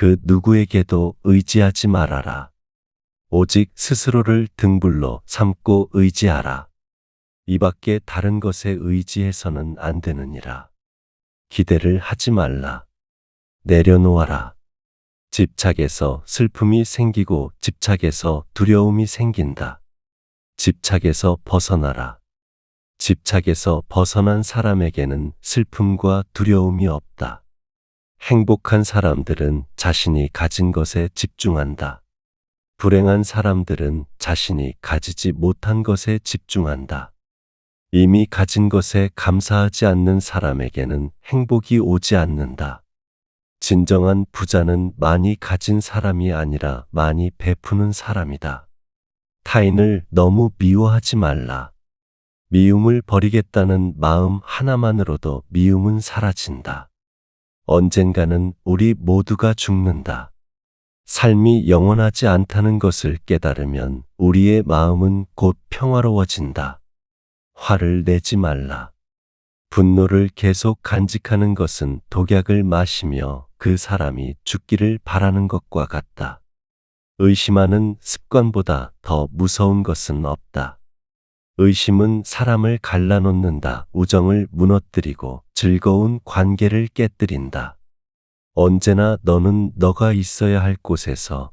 그 누구에게도 의지하지 말아라. 오직 스스로를 등불로 삼고 의지하라. 이 밖에 다른 것에 의지해서는 안 되느니라. 기대를 하지 말라. 내려놓아라. 집착에서 슬픔이 생기고 집착에서 두려움이 생긴다. 집착에서 벗어나라. 집착에서 벗어난 사람에게는 슬픔과 두려움이 없다. 행복한 사람들은 자신이 가진 것에 집중한다. 불행한 사람들은 자신이 가지지 못한 것에 집중한다. 이미 가진 것에 감사하지 않는 사람에게는 행복이 오지 않는다. 진정한 부자는 많이 가진 사람이 아니라 많이 베푸는 사람이다. 타인을 너무 미워하지 말라. 미움을 버리겠다는 마음 하나만으로도 미움은 사라진다. 언젠가는 우리 모두가 죽는다. 삶이 영원하지 않다는 것을 깨달으면 우리의 마음은 곧 평화로워진다. 화를 내지 말라. 분노를 계속 간직하는 것은 독약을 마시며 그 사람이 죽기를 바라는 것과 같다. 의심하는 습관보다 더 무서운 것은 없다. 의심은 사람을 갈라놓는다. 우정을 무너뜨리고 즐거운 관계를 깨뜨린다. 언제나 너는 너가 있어야 할 곳에서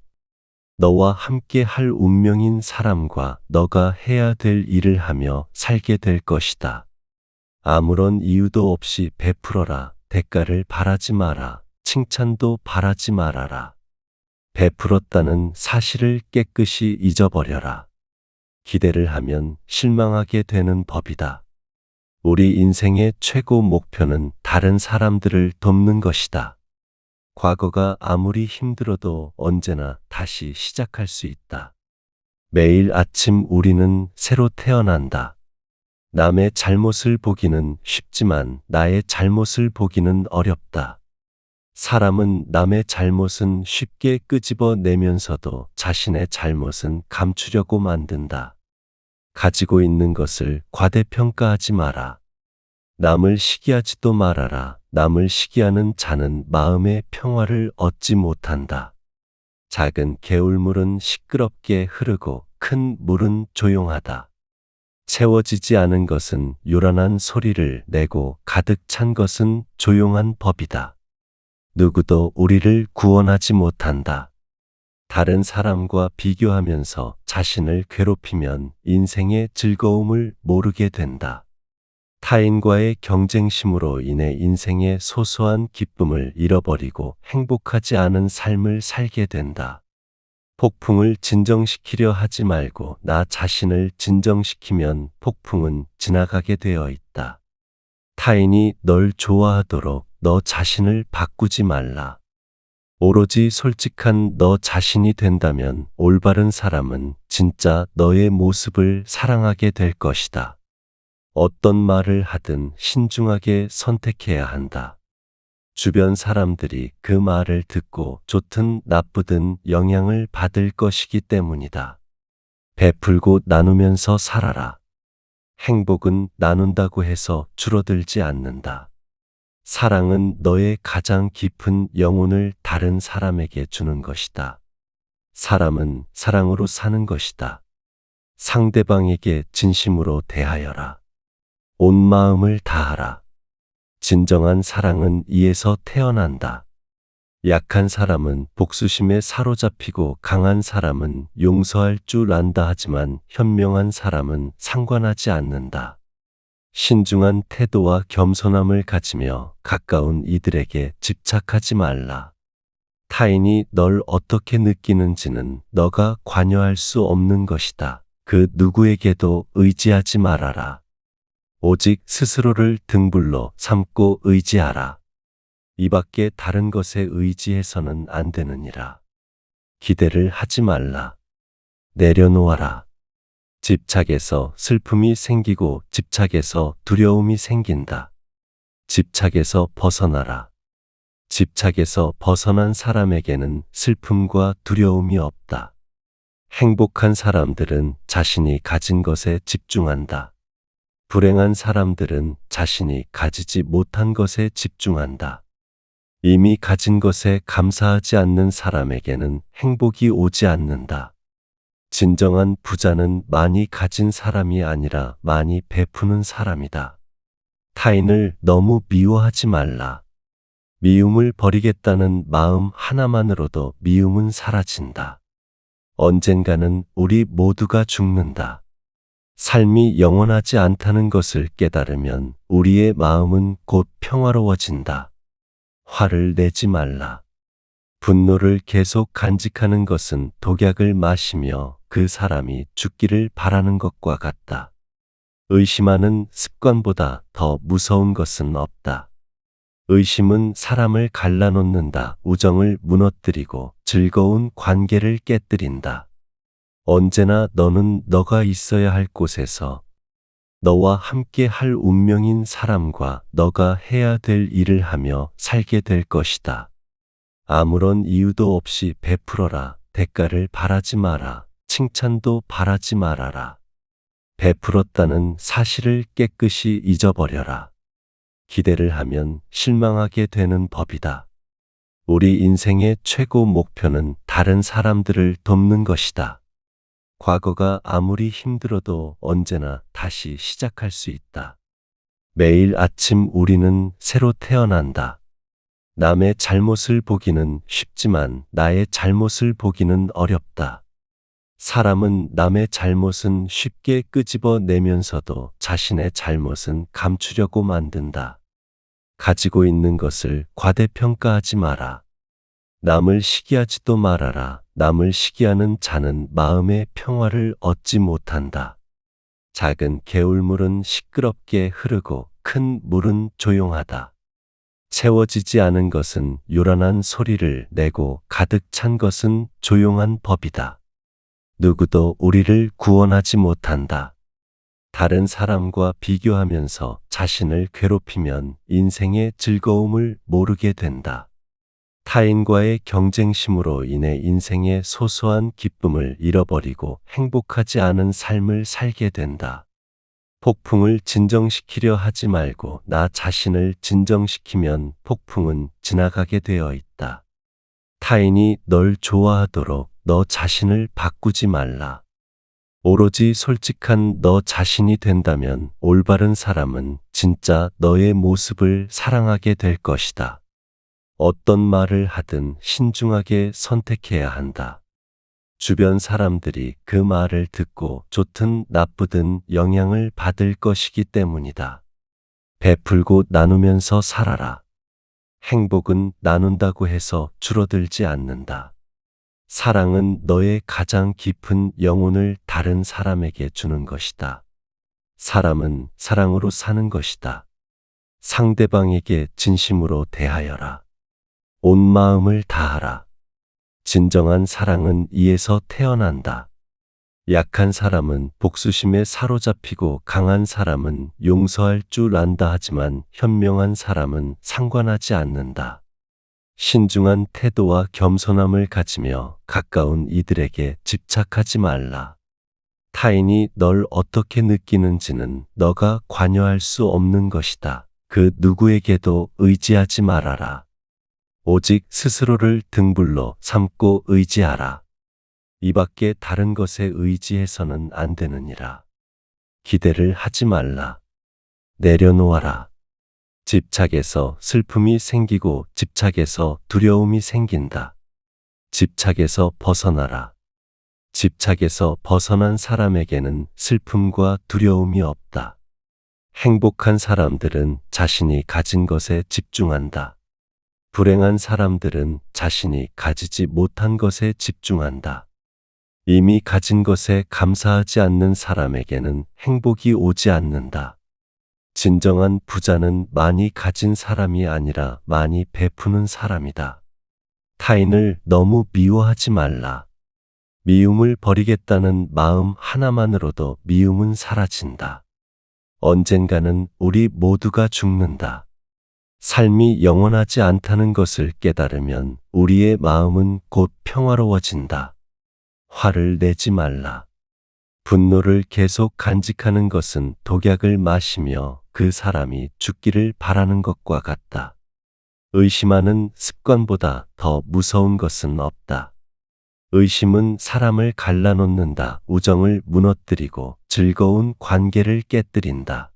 너와 함께 할 운명인 사람과 너가 해야 될 일을 하며 살게 될 것이다. 아무런 이유도 없이 베풀어라. 대가를 바라지 마라. 칭찬도 바라지 말아라. 베풀었다는 사실을 깨끗이 잊어버려라. 기대를 하면 실망하게 되는 법이다. 우리 인생의 최고 목표는 다른 사람들을 돕는 것이다. 과거가 아무리 힘들어도 언제나 다시 시작할 수 있다. 매일 아침 우리는 새로 태어난다. 남의 잘못을 보기는 쉽지만 나의 잘못을 보기는 어렵다. 사람은 남의 잘못은 쉽게 끄집어 내면서도 자신의 잘못은 감추려고 만든다. 가지고 있는 것을 과대평가하지 마라. 남을 시기하지도 말아라. 남을 시기하는 자는 마음의 평화를 얻지 못한다. 작은 개울물은 시끄럽게 흐르고 큰 물은 조용하다. 채워지지 않은 것은 요란한 소리를 내고 가득 찬 것은 조용한 법이다. 누구도 우리를 구원하지 못한다. 다른 사람과 비교하면서 자신을 괴롭히면 인생의 즐거움을 모르게 된다. 타인과의 경쟁심으로 인해 인생의 소소한 기쁨을 잃어버리고 행복하지 않은 삶을 살게 된다. 폭풍을 진정시키려 하지 말고 나 자신을 진정시키면 폭풍은 지나가게 되어 있다. 타인이 널 좋아하도록 너 자신을 바꾸지 말라. 오로지 솔직한 너 자신이 된다면 올바른 사람은 진짜 너의 모습을 사랑하게 될 것이다. 어떤 말을 하든 신중하게 선택해야 한다. 주변 사람들이 그 말을 듣고 좋든 나쁘든 영향을 받을 것이기 때문이다. 베풀고 나누면서 살아라. 행복은 나눈다고 해서 줄어들지 않는다. 사랑은 너의 가장 깊은 영혼을 다른 사람에게 주는 것이다. 사람은 사랑으로 사는 것이다. 상대방에게 진심으로 대하여라. 온 마음을 다하라. 진정한 사랑은 이에서 태어난다. 약한 사람은 복수심에 사로잡히고 강한 사람은 용서할 줄 안다 하지만 현명한 사람은 상관하지 않는다. 신중한 태도와 겸손함을 가지며 가까운 이들에게 집착하지 말라. 타인이 널 어떻게 느끼는지는 너가 관여할 수 없는 것이다. 그 누구에게도 의지하지 말아라. 오직 스스로를 등불로 삼고 의지하라. 이 밖에 다른 것에 의지해서는 안 되느니라. 기대를 하지 말라. 내려놓아라. 집착에서 슬픔이 생기고 집착에서 두려움이 생긴다. 집착에서 벗어나라. 집착에서 벗어난 사람에게는 슬픔과 두려움이 없다. 행복한 사람들은 자신이 가진 것에 집중한다. 불행한 사람들은 자신이 가지지 못한 것에 집중한다. 이미 가진 것에 감사하지 않는 사람에게는 행복이 오지 않는다. 진정한 부자는 많이 가진 사람이 아니라 많이 베푸는 사람이다. 타인을 너무 미워하지 말라. 미움을 버리겠다는 마음 하나만으로도 미움은 사라진다. 언젠가는 우리 모두가 죽는다. 삶이 영원하지 않다는 것을 깨달으면 우리의 마음은 곧 평화로워진다. 화를 내지 말라. 분노를 계속 간직하는 것은 독약을 마시며 그 사람이 죽기를 바라는 것과 같다. 의심하는 습관보다 더 무서운 것은 없다. 의심은 사람을 갈라놓는다. 우정을 무너뜨리고 즐거운 관계를 깨뜨린다. 언제나 너는 너가 있어야 할 곳에서 너와 함께 할 운명인 사람과 너가 해야 될 일을 하며 살게 될 것이다. 아무런 이유도 없이 베풀어라. 대가를 바라지 마라. 칭찬도 바라지 말아라. 베풀었다는 사실을 깨끗이 잊어버려라. 기대를 하면 실망하게 되는 법이다. 우리 인생의 최고 목표는 다른 사람들을 돕는 것이다. 과거가 아무리 힘들어도 언제나 다시 시작할 수 있다. 매일 아침 우리는 새로 태어난다. 남의 잘못을 보기는 쉽지만 나의 잘못을 보기는 어렵다. 사람은 남의 잘못은 쉽게 끄집어 내면서도 자신의 잘못은 감추려고 만든다. 가지고 있는 것을 과대평가하지 마라. 남을 시기하지도 말아라. 남을 시기하는 자는 마음의 평화를 얻지 못한다. 작은 개울물은 시끄럽게 흐르고 큰 물은 조용하다. 채워지지 않은 것은 요란한 소리를 내고 가득 찬 것은 조용한 법이다. 누구도 우리를 구원하지 못한다. 다른 사람과 비교하면서 자신을 괴롭히면 인생의 즐거움을 모르게 된다. 타인과의 경쟁심으로 인해 인생의 소소한 기쁨을 잃어버리고 행복하지 않은 삶을 살게 된다. 폭풍을 진정시키려 하지 말고 나 자신을 진정시키면 폭풍은 지나가게 되어 있다. 타인이 널 좋아하도록 너 자신을 바꾸지 말라. 오로지 솔직한 너 자신이 된다면 올바른 사람은 진짜 너의 모습을 사랑하게 될 것이다. 어떤 말을 하든 신중하게 선택해야 한다. 주변 사람들이 그 말을 듣고 좋든 나쁘든 영향을 받을 것이기 때문이다. 베풀고 나누면서 살아라. 행복은 나눈다고 해서 줄어들지 않는다. 사랑은 너의 가장 깊은 영혼을 다른 사람에게 주는 것이다. 사람은 사랑으로 사는 것이다. 상대방에게 진심으로 대하여라. 온 마음을 다하라. 진정한 사랑은 이에서 태어난다. 약한 사람은 복수심에 사로잡히고 강한 사람은 용서할 줄 안다 하지만 현명한 사람은 상관하지 않는다. 신중한 태도와 겸손함을 가지며 가까운 이들에게 집착하지 말라. 타인이 널 어떻게 느끼는지는 너가 관여할 수 없는 것이다. 그 누구에게도 의지하지 말아라. 오직 스스로를 등불로 삼고 의지하라. 이 밖에 다른 것에 의지해서는 안 되느니라. 기대를 하지 말라. 내려놓아라. 집착에서 슬픔이 생기고 집착에서 두려움이 생긴다. 집착에서 벗어나라. 집착에서 벗어난 사람에게는 슬픔과 두려움이 없다. 행복한 사람들은 자신이 가진 것에 집중한다. 불행한 사람들은 자신이 가지지 못한 것에 집중한다. 이미 가진 것에 감사하지 않는 사람에게는 행복이 오지 않는다. 진정한 부자는 많이 가진 사람이 아니라 많이 베푸는 사람이다. 타인을 너무 미워하지 말라. 미움을 버리겠다는 마음 하나만으로도 미움은 사라진다. 언젠가는 우리 모두가 죽는다. 삶이 영원하지 않다는 것을 깨달으면 우리의 마음은 곧 평화로워진다. 화를 내지 말라. 분노를 계속 간직하는 것은 독약을 마시며 그 사람이 죽기를 바라는 것과 같다. 의심하는 습관보다 더 무서운 것은 없다. 의심은 사람을 갈라놓는다, 우정을 무너뜨리고 즐거운 관계를 깨뜨린다.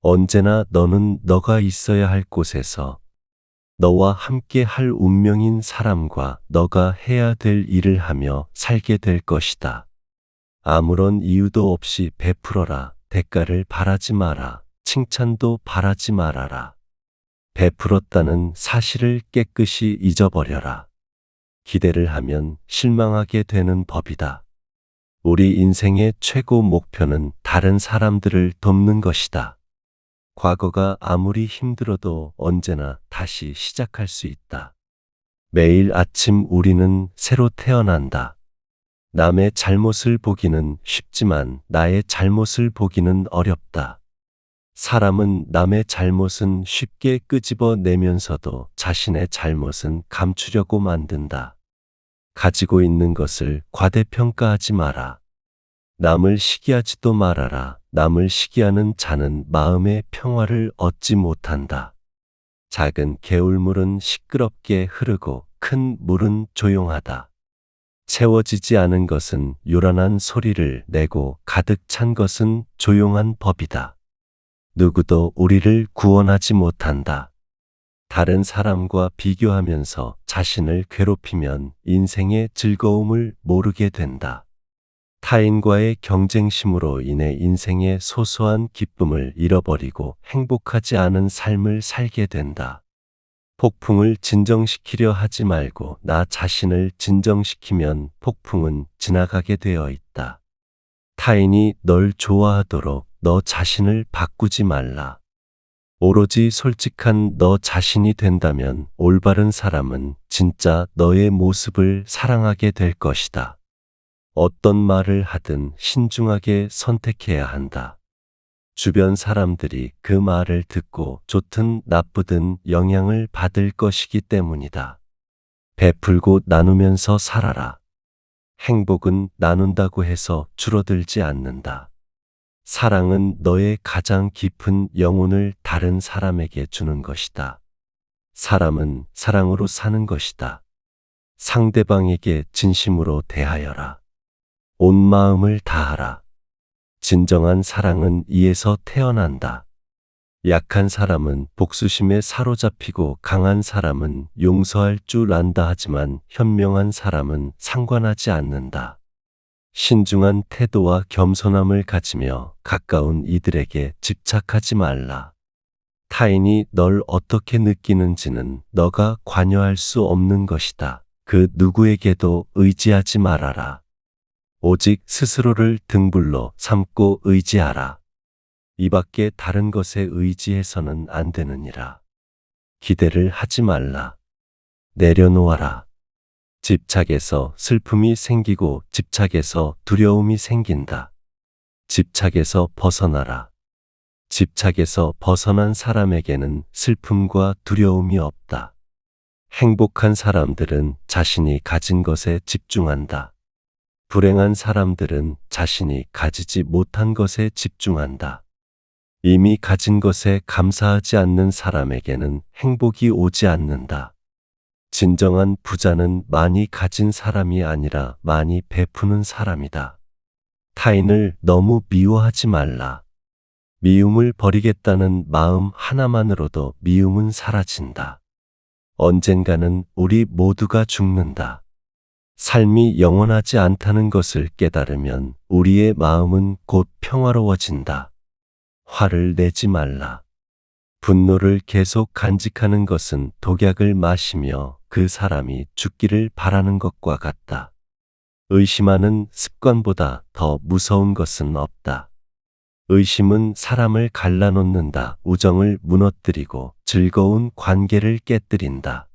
언제나 너는 너가 있어야 할 곳에서 너와 함께 할 운명인 사람과 너가 해야 될 일을 하며 살게 될 것이다. 아무런 이유도 없이 베풀어라. 대가를 바라지 마라. 칭찬도 바라지 말아라. 베풀었다는 사실을 깨끗이 잊어버려라. 기대를 하면 실망하게 되는 법이다. 우리 인생의 최고 목표는 다른 사람들을 돕는 것이다. 과거가 아무리 힘들어도 언제나 다시 시작할 수 있다. 매일 아침 우리는 새로 태어난다. 남의 잘못을 보기는 쉽지만 나의 잘못을 보기는 어렵다. 사람은 남의 잘못은 쉽게 끄집어 내면서도 자신의 잘못은 감추려고 만든다. 가지고 있는 것을 과대평가하지 마라. 남을 시기하지도 말아라. 남을 시기하는 자는 마음의 평화를 얻지 못한다. 작은 개울물은 시끄럽게 흐르고 큰 물은 조용하다. 채워지지 않은 것은 요란한 소리를 내고 가득 찬 것은 조용한 법이다. 누구도 우리를 구원하지 못한다. 다른 사람과 비교하면서 자신을 괴롭히면 인생의 즐거움을 모르게 된다. 타인과의 경쟁심으로 인해 인생의 소소한 기쁨을 잃어버리고 행복하지 않은 삶을 살게 된다. 폭풍을 진정시키려 하지 말고 나 자신을 진정시키면 폭풍은 지나가게 되어 있다. 타인이 널 좋아하도록 너 자신을 바꾸지 말라. 오로지 솔직한 너 자신이 된다면 올바른 사람은 진짜 너의 모습을 사랑하게 될 것이다. 어떤 말을 하든 신중하게 선택해야 한다. 주변 사람들이 그 말을 듣고 좋든 나쁘든 영향을 받을 것이기 때문이다. 베풀고 나누면서 살아라. 행복은 나눈다고 해서 줄어들지 않는다. 사랑은 너의 가장 깊은 영혼을 다른 사람에게 주는 것이다. 사람은 사랑으로 사는 것이다. 상대방에게 진심으로 대하여라. 온 마음을 다하라. 진정한 사랑은 이에서 태어난다. 약한 사람은 복수심에 사로잡히고 강한 사람은 용서할 줄 안다 하지만 현명한 사람은 상관하지 않는다. 신중한 태도와 겸손함을 가지며 가까운 이들에게 집착하지 말라. 타인이 널 어떻게 느끼는지는 너가 관여할 수 없는 것이다. 그 누구에게도 의지하지 말아라. 오직 스스로를 등불로 삼고 의지하라. 이 밖에 다른 것에 의지해서는 안 되느니라. 기대를 하지 말라. 내려놓아라. 집착에서 슬픔이 생기고 집착에서 두려움이 생긴다. 집착에서 벗어나라. 집착에서 벗어난 사람에게는 슬픔과 두려움이 없다. 행복한 사람들은 자신이 가진 것에 집중한다. 불행한 사람들은 자신이 가지지 못한 것에 집중한다. 이미 가진 것에 감사하지 않는 사람에게는 행복이 오지 않는다. 진정한 부자는 많이 가진 사람이 아니라 많이 베푸는 사람이다. 타인을 너무 미워하지 말라. 미움을 버리겠다는 마음 하나만으로도 미움은 사라진다. 언젠가는 우리 모두가 죽는다. 삶이 영원하지 않다는 것을 깨달으면 우리의 마음은 곧 평화로워진다. 화를 내지 말라. 분노를 계속 간직하는 것은 독약을 마시며 그 사람이 죽기를 바라는 것과 같다. 의심하는 습관보다 더 무서운 것은 없다. 의심은 사람을 갈라놓는다, 우정을 무너뜨리고 즐거운 관계를 깨뜨린다.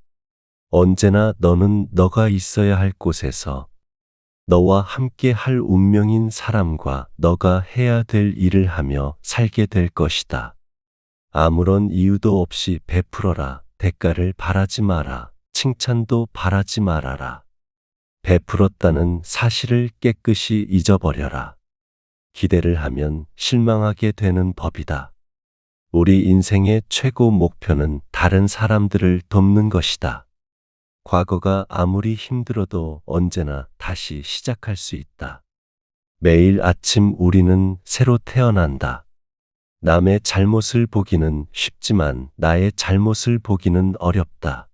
언제나 너는 너가 있어야 할 곳에서 너와 함께 할 운명인 사람과 너가 해야 될 일을 하며 살게 될 것이다. 아무런 이유도 없이 베풀어라. 대가를 바라지 마라. 칭찬도 바라지 말아라. 베풀었다는 사실을 깨끗이 잊어버려라. 기대를 하면 실망하게 되는 법이다. 우리 인생의 최고 목표는 다른 사람들을 돕는 것이다. 과거가 아무리 힘들어도 언제나 다시 시작할 수 있다. 매일 아침 우리는 새로 태어난다. 남의 잘못을 보기는 쉽지만 나의 잘못을 보기는 어렵다.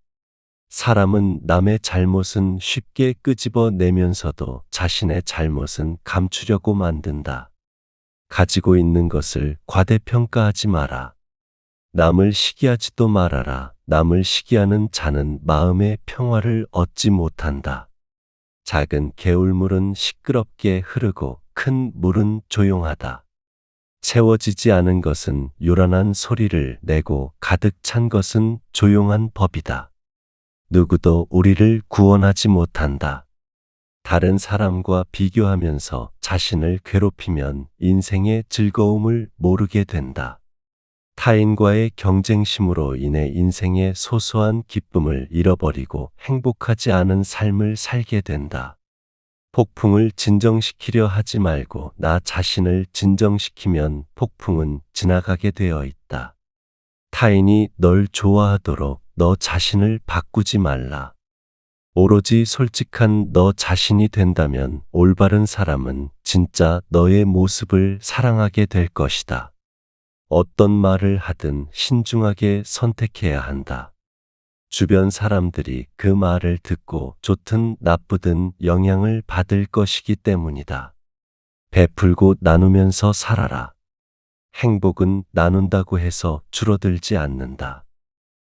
사람은 남의 잘못은 쉽게 끄집어 내면서도 자신의 잘못은 감추려고 만든다. 가지고 있는 것을 과대평가하지 마라. 남을 시기하지도 말아라. 남을 시기하는 자는 마음의 평화를 얻지 못한다. 작은 개울물은 시끄럽게 흐르고 큰 물은 조용하다. 채워지지 않은 것은 요란한 소리를 내고 가득 찬 것은 조용한 법이다. 누구도 우리를 구원하지 못한다. 다른 사람과 비교하면서 자신을 괴롭히면 인생의 즐거움을 모르게 된다. 타인과의 경쟁심으로 인해 인생의 소소한 기쁨을 잃어버리고 행복하지 않은 삶을 살게 된다. 폭풍을 진정시키려 하지 말고 나 자신을 진정시키면 폭풍은 지나가게 되어 있다. 타인이 널 좋아하도록 너 자신을 바꾸지 말라. 오로지 솔직한 너 자신이 된다면 올바른 사람은 진짜 너의 모습을 사랑하게 될 것이다. 어떤 말을 하든 신중하게 선택해야 한다. 주변 사람들이 그 말을 듣고 좋든 나쁘든 영향을 받을 것이기 때문이다. 베풀고 나누면서 살아라. 행복은 나눈다고 해서 줄어들지 않는다.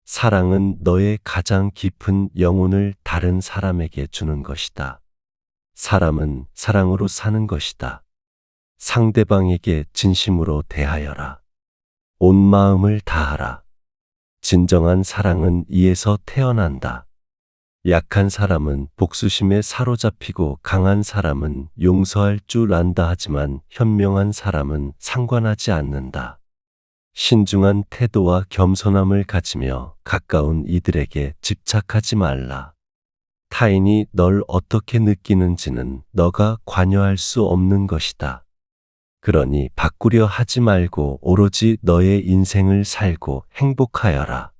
사랑은 너의 가장 깊은 영혼을 다른 사람에게 주는 것이다. 사람은 사랑으로 사는 것이다. 상대방에게 진심으로 대하여라. 온 마음을 다하라. 진정한 사랑은 이에서 태어난다. 약한 사람은 복수심에 사로잡히고 강한 사람은 용서할 줄 안다 하지만 현명한 사람은 상관하지 않는다. 신중한 태도와 겸손함을 가지며 가까운 이들에게 집착하지 말라. 타인이 널 어떻게 느끼는지는 너가 관여할 수 없는 것이다. 그러니 바꾸려 하지 말고 오로지 너의 인생을 살고 행복하여라.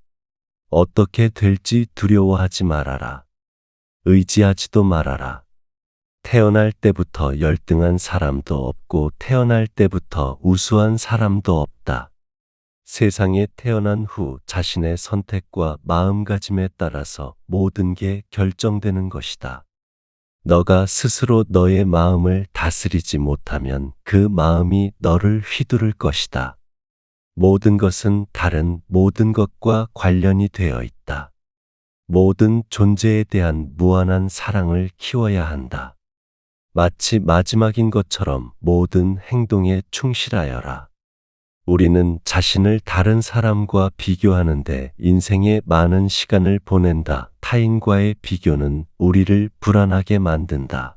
어떻게 될지 두려워하지 말아라. 의지하지도 말아라. 태어날 때부터 열등한 사람도 없고 태어날 때부터 우수한 사람도 없다. 세상에 태어난 후 자신의 선택과 마음가짐에 따라서 모든 게 결정되는 것이다. 너가 스스로 너의 마음을 다스리지 못하면 그 마음이 너를 휘두를 것이다. 모든 것은 다른 모든 것과 관련이 되어 있다. 모든 존재에 대한 무한한 사랑을 키워야 한다. 마치 마지막인 것처럼 모든 행동에 충실하여라. 우리는 자신을 다른 사람과 비교하는데 인생의 많은 시간을 보낸다. 타인과의 비교는 우리를 불안하게 만든다.